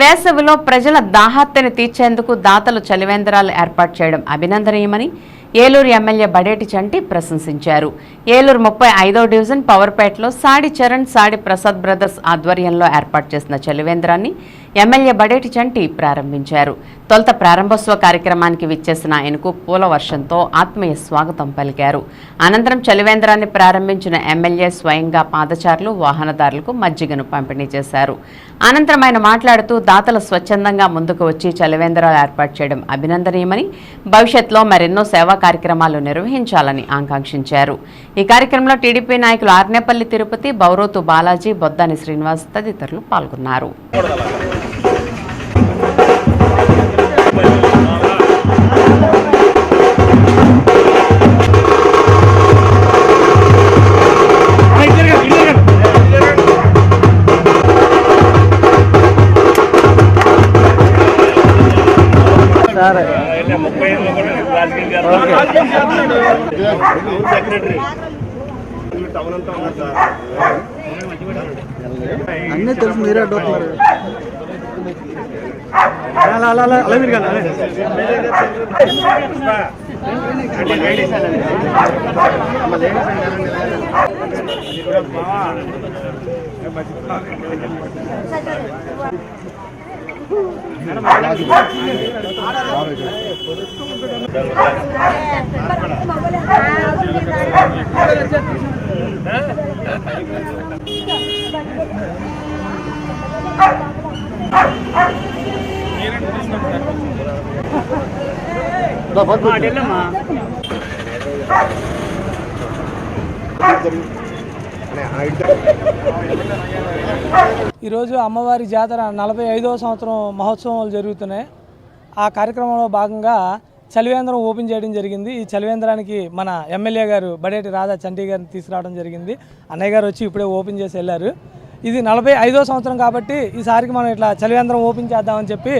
వేసవిలో ప్రజల దాహత్యను తీర్చేందుకు దాతలు చలివేంద్రాలు ఏర్పాటు చేయడం అభినందనీయమని ఏలూరు ఎమ్మెల్యే బడేటి చంటి ప్రశంసించారు. ఏలూరు ముప్పై ఐదో డివిజన్ పవర్పేటలో సాడి చరణ్ సాడి ప్రసాద్ బ్రదర్స్ ఆధ్వర్యంలో ఏర్పాటు చేసిన చలివేంద్రాన్ని ఎమ్మెల్యే బడేటి చంటి ప్రారంభించారు. తొలుత ప్రారంభోత్సవ కార్యక్రమానికి విచ్చేసిన ఆయనకు పూల వర్షంతో ఆత్మీయ స్వాగతం పలికారు. అనంతరం చలివేంద్రాన్ని ప్రారంభించిన ఎమ్మెల్యే స్వయంగా పాదచారులు వాహనదారులకు మజ్జిగను పంపిణీ చేశారు. అనంతరం ఆయన మాట్లాడుతూ దాతలు స్వచ్ఛందంగా ముందుకు వచ్చి చలివేంద్రాలు ఏర్పాటు చేయడం అభినందనీయమని భవిష్యత్తులో మరెన్నో సేవా కార్యక్రమాలు నిర్వహించాలని ఆకాంక్షించారు. ఈ కార్యక్రమంలో టీడీపీ నాయకులు ఆర్నేపల్లి తిరుపతి బౌరోతు బాలాజీ బొద్దాని శ్రీనివాస్ తదితరులు పాల్గొన్నారు. సెక్రటరీ అన్నీ తెలుసు మీరే అడ్డుతున్నారు అలా అలా అలా అలా మీరు కానీ అలా. ఈరోజు అమ్మవారి జాతర నలభై ఐదవ సంవత్సరం మహోత్సవాలు జరుగుతున్నాయి. ఆ కార్యక్రమంలో భాగంగా చలివేంద్రం ఓపెన్ చేయడం జరిగింది. ఈ చలివేంద్రానికి మన ఎమ్మెల్యే గారు బడేటి రాధా చండీ గారిని తీసుకురావడం జరిగింది. అన్నయ్య గారు వచ్చి ఇప్పుడే ఓపెన్ చేసి వెళ్ళారు. ఇది నలభై ఐదో సంవత్సరం కాబట్టి ఈసారికి మనం ఇట్లా చలివేంద్రం ఓపెన్ చేద్దామని చెప్పి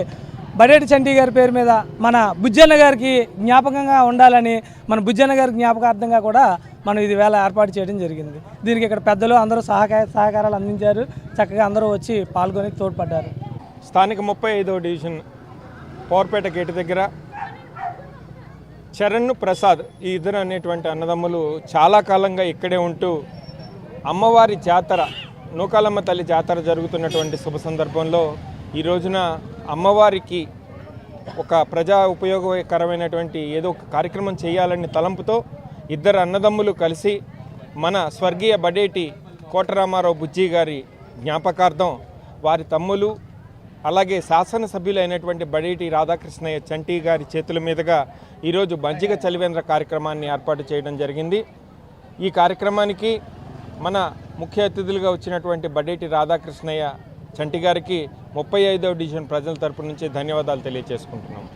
బడేటి చండీ గారి పేరు మీద మన బుజ్జన్న గారికి జ్ఞాపకంగా ఉండాలని మన బుజ్జన్న గారి జ్ఞాపకార్థంగా కూడా మనం ఇది వేళ ఏర్పాటు చేయడం జరిగింది. దీనికి ఇక్కడ పెద్దలు అందరూ సహకార సహకారాలు అందించారు. చక్కగా అందరూ వచ్చి పాల్గొని తోడ్పడ్డారు. స్థానిక ముప్పై ఐదవ డివిజన్ పవర్పేట గేటు దగ్గర చరణ్ ప్రసాద్ ఈ ఇద్దరు అనేటువంటి అన్నదమ్ములు చాలా కాలంగా ఇక్కడే ఉంటూ అమ్మవారి జాతర నూకాలమ్మ తల్లి జాతర జరుగుతున్నటువంటి శుభ సందర్భంలో ఈ రోజున అమ్మవారికి ఒక ప్రజా ఉపయోగకరమైనటువంటి ఏదో ఒక కార్యక్రమం చేయాలని తలంపుతో ఇద్దరు అన్నదమ్ములు కలిసి మన స్వర్గీయ బడేటి కోటరామారావు బుజ్జి గారి జ్ఞాపకార్థం వారి తమ్ములు అలాగే శాసనసభ్యులైనటువంటి బడేటి రాధాకృష్ణయ్య చంటి గారి చేతుల మీదుగా ఈరోజు మజ్జిగ చలివేంద్ర కార్యక్రమాన్ని ఏర్పాటు చేయడం జరిగింది. ఈ కార్యక్రమానికి మన ముఖ్య అతిథులుగా వచ్చినటువంటి బడేటి రాధాకృష్ణయ్య చంటి గారికి ముప్పై ఐదవ డివిజన్ ప్రజల తరపు నుంచి ధన్యవాదాలు తెలియజేసుకుంటున్నాం